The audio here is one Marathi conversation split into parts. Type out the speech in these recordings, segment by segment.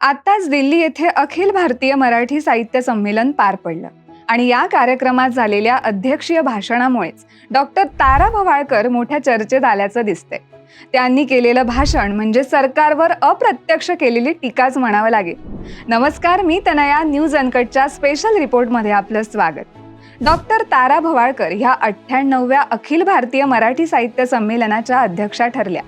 आत्ताच दिल्ली येथे अखिल भारतीय मराठी साहित्य संमेलन पार पडलं. आणि या कार्यक्रमात झालेल्या अध्यक्षीय भाषणामुळेच डॉक्टर तारा भवाळकर मोठ्या चर्चेत आल्याचं दिसतंय. त्यांनी केलेलं भाषण म्हणजे सरकारवर अप्रत्यक्ष केलेली टीकाच म्हणावं लागेल. नमस्कार मी तनया न्यूज अनकटच्या स्पेशल रिपोर्टमध्ये आपलं स्वागत. डॉक्टर तारा भवाळकर ह्या अठ्ठ्याण्णवव्या अखिल भारतीय मराठी साहित्य संमेलनाच्या अध्यक्षा ठरल्या.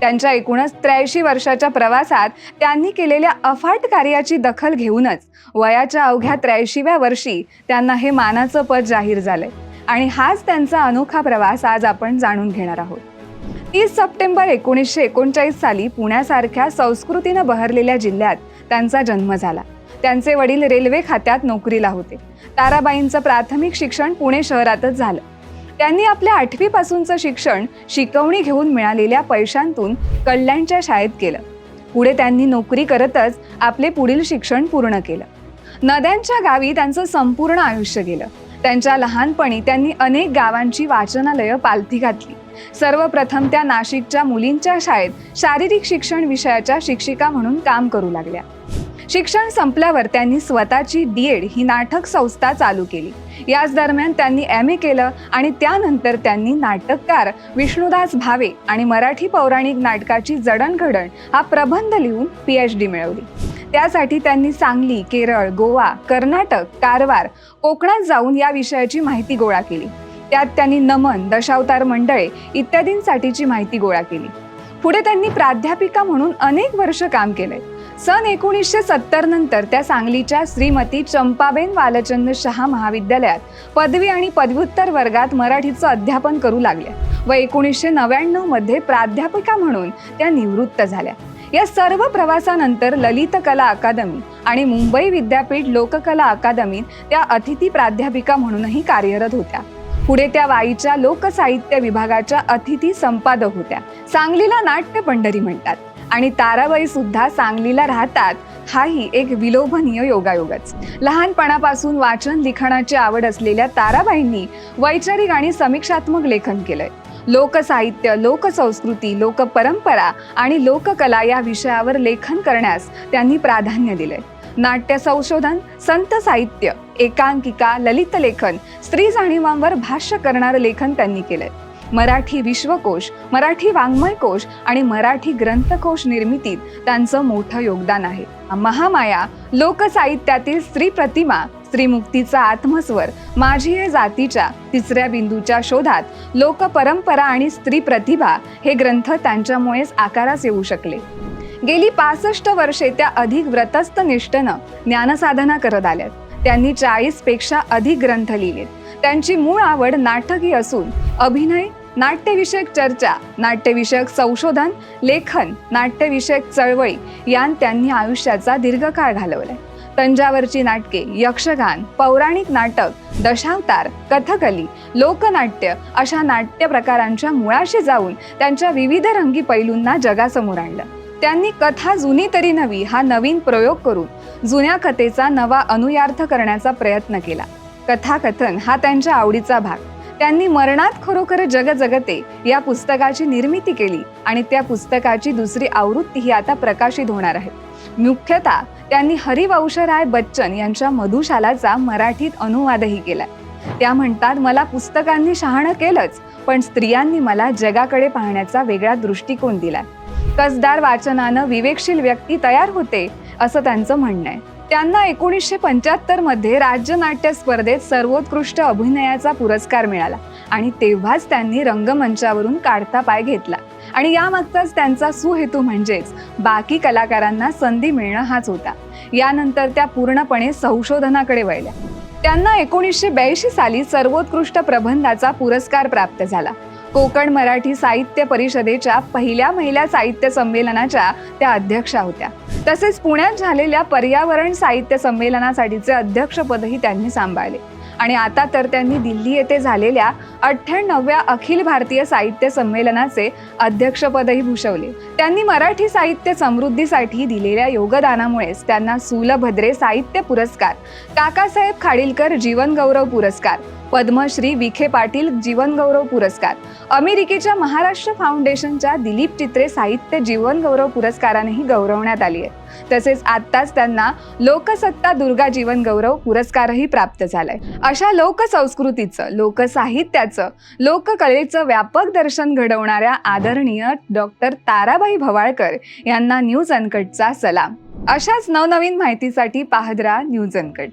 त्यांच्या एकूणच त्र्याऐंशी वर्षाच्या प्रवासात त्यांनी केलेल्या अफाट कार्याची दखल घेऊनच वयाच्या अवघ्या त्र्याऐंशीव्या वर्षी त्यांना हे मानाचं पद जाहीर झालंय. आणि हाच त्यांचा अनोखा प्रवास आज आपण जाणून घेणार आहोत. तीस सप्टेंबर एकोणीसशे एकोणचाळीस साली पुण्यासारख्या संस्कृतीनं बहरलेल्या जिल्ह्यात त्यांचा जन्म झाला. त्यांचे वडील रेल्वे खात्यात नोकरीला होते. ताराबाईंचं प्राथमिक शिक्षण पुणे शहरातच झालं. त्यांनी आपल्या आठवीपासूनचं शिक्षण शिकवणी घेऊन मिळालेल्या पैशांतून कल्याणच्या शाळेत केलं. पुढे त्यांनी नोकरी करतच आपले पुढील शिक्षण पूर्ण केलं. नद्यांच्या गावी त्यांचं संपूर्ण आयुष्य गेलं. त्यांच्या लहानपणी त्यांनी अनेक गावांची वाचनालयं पालथी घातली. सर्वप्रथम त्या नाशिकच्या मुलींच्या शाळेत शारीरिक शिक्षण विषयाच्या शिक्षिका म्हणून काम करू लागल्या. शिक्षण संपल्यावर त्यांनी स्वतःची डी एड ही नाटक संस्था चालू केली. याच दरम्यान त्यांनी एम ए केलं आणि त्यानंतर त्यांनी नाटककार विष्णुदास भावे आणि मराठी पौराणिक नाटकाची जडणघडण हा प्रबंध लिहून पी एच डी मिळवली. त्यासाठी त्यांनी सांगली केरळ गोवा कर्नाटक कारवार कोकणात जाऊन या विषयाची माहिती गोळा केली. त्यात त्यांनी नमन दशावतार मंडळे इत्यादींसाठीची माहिती गोळा केली. पुढे त्यांनी प्राध्यापिका म्हणून अनेक वर्ष काम केलंय. सन एकोणीसशे सत्तर नंतर त्या सांगलीच्या श्रीमती चंपाबेन वालचंद शहा महाविद्यालयात पदवी आणि पदव्युत्तर वर्गात मराठीचं अध्यापन करू लागल्या व एकोणीसशे नव्याण्णवमध्ये प्राध्यापिका म्हणून त्या निवृत्त झाल्या. या सर्व प्रवासानंतर ललित कला अकादमी आणि मुंबई विद्यापीठ लोककला अकादमीत त्या अतिथी प्राध्यापिका म्हणूनही कार्यरत होत्या. पुढे त्या वाईच्या लोकसाहित्य विभागाच्या अतिथी संपादक होत्या. सांगलीला नाट्य पंढरी म्हणतात. आणि ताराबाई सुद्धा सांगलीला राहतात. हाही एक विलोभनीय योगायोगच. लहानपणापासून वाचन लिखाणाची आवड असलेल्या ताराबाईंनी वैचारिक आणि समीक्षात्मक लेखन केलंय. लोकसाहित्य लोकसंस्कृती लोकपरंपरा आणि लोककला या विषयावर लेखन करण्यास त्यांनी प्राधान्य दिलंय. नाट्य संशोधन संत साहित्य एकांकिका ललित लेखन स्त्री जाणीवांवर भाष्य करणारं लेखन त्यांनी केलंय. मराठी विश्वकोश मराठी वाङ्मय कोश आणि मराठी ग्रंथकोश निर्मितीत त्यांचं मोठं योगदान आहे. महामाया लोकसाहित्यातील स्त्री प्रतिमा स्त्रीमुक्तीचा आत्मस्वर माझी हे जातीच्या तिसऱ्या बिंदूच्या शोधात लोकपरंपरा आणि स्त्री प्रतिभा हे ग्रंथ त्यांच्यामुळेच आकारास येऊ शकले. गेली पासष्ट वर्षे त्या अधिक व्रतस्थ निष्ठेनं ज्ञानसाधना करत आल्यात. त्यांनी चाळीसपेक्षा अधिक ग्रंथ लिहिलेत. त्यांची मूळ आवड नाटकी असून अभिनय नाट्यविषयक चर्चा नाट्यविषयक संशोधन लेखन नाट्यविषयक चळवळी यांत त्यांनी आयुष्याचा दीर्घकाळ घालवलाय. तंजावरची नाटके यक्षगान पौराणिक नाटक दशावतार कथकली लोकनाट्य अशा नाट्य प्रकारांच्या मुळाशी जाऊन त्यांच्या विविध रंगी पैलूंना जगासमोर आणलं. त्यांनी कथा जुनी तरी नवी हा नवीन प्रयोग करून जुन्या कथेचा नवा अनुयार्थ करण्याचा प्रयत्न केला. कथाकथन हा त्यांच्या आवडीचा भाग. त्यांनी मरणात खरोखर जग जगते या पुस्तकाची निर्मिती केली आणि त्या पुस्तकाची दुसरी आवृत्ती ही आता प्रकाशित होणार आहे. मुख्यतः त्यांनी हरिवंशराय बच्चन यांच्या मधुशालाचा मराठीत अनुवादही केला त्या म्हणतात मला पुस्तकांनी शहाणं केलंच पण स्त्रियांनी मला जगाकडे पाहण्याचा वेगळा दृष्टिकोन दिला कसदार वाचनानं विवेकशील व्यक्ती तयार होते असं त्यांचं म्हणणं आहे. त्यांना एकोणीसशे पंच्याहत्तरमध्ये राज्य नाट्य स्पर्धेत सर्वोत्कृष्ट अभिनयाचा पुरस्कार मिळाला आणि तेव्हाच त्यांनी रंगमंचावरून काढता पाय घेतला. आणि यामागचाच त्यांचा सुहेतू म्हणजेच बाकी कलाकारांना संधी मिळणं हाच होता. यानंतर त्या पूर्णपणे संशोधनाकडे वळल्या. त्यांना एकोणीसशे ब्याऐंशी साली सर्वोत्कृष्ट प्रबंधाचा पुरस्कार प्राप्त झाला. कोकण मराठी साहित्य परिषदेच्या पहिल्या महिला साहित्य संमेलनाच्या त्या अध्यक्षा होत्या. तसेच पुण्यात झालेल्या पर्यावरण साहित्य संमेलनासाठीचे अध्यक्षपदही त्यांनी सांभाळले. आणि आता तर त्यांनी दिल्ली येथे झालेल्या अठ्ठ्याण्णवव्या अखिल भारतीय साहित्य संमेलनाचे अध्यक्षपदही भूषवले. त्यांनी मराठी साहित्य समृद्धीसाठी दिलेल्या योगदानामुळेच त्यांना सुलभद्रे साहित्य पुरस्कार काकासाहेब खाडिलकर जीवनगौरव पुरस्कार पद्मश्री विखे पाटील जीवनगौरव पुरस्कार. अमेरिकेच्या महाराष्ट्र फाउंडेशनच्या दिलीप चित्रे साहित्य जीवनगौरव पुरस्कारानेही गौरवण्यात आली आहे. तसेच आत्ताच त्यांना लोकसत्ता दुर्गा जीवनगौरव पुरस्कारही प्राप्त झालाय. अशा लोकसंस्कृतीचं लोकसाहित्याचं लोककलेचं व्यापक दर्शन घडवणाऱ्या आदरणीय डॉक्टर ताराबाई भवाळकर यांना न्यूज अनकटचा सलाम. अशाच नवनवीन माहितीसाठी पाहदरा न्यूज अनकट.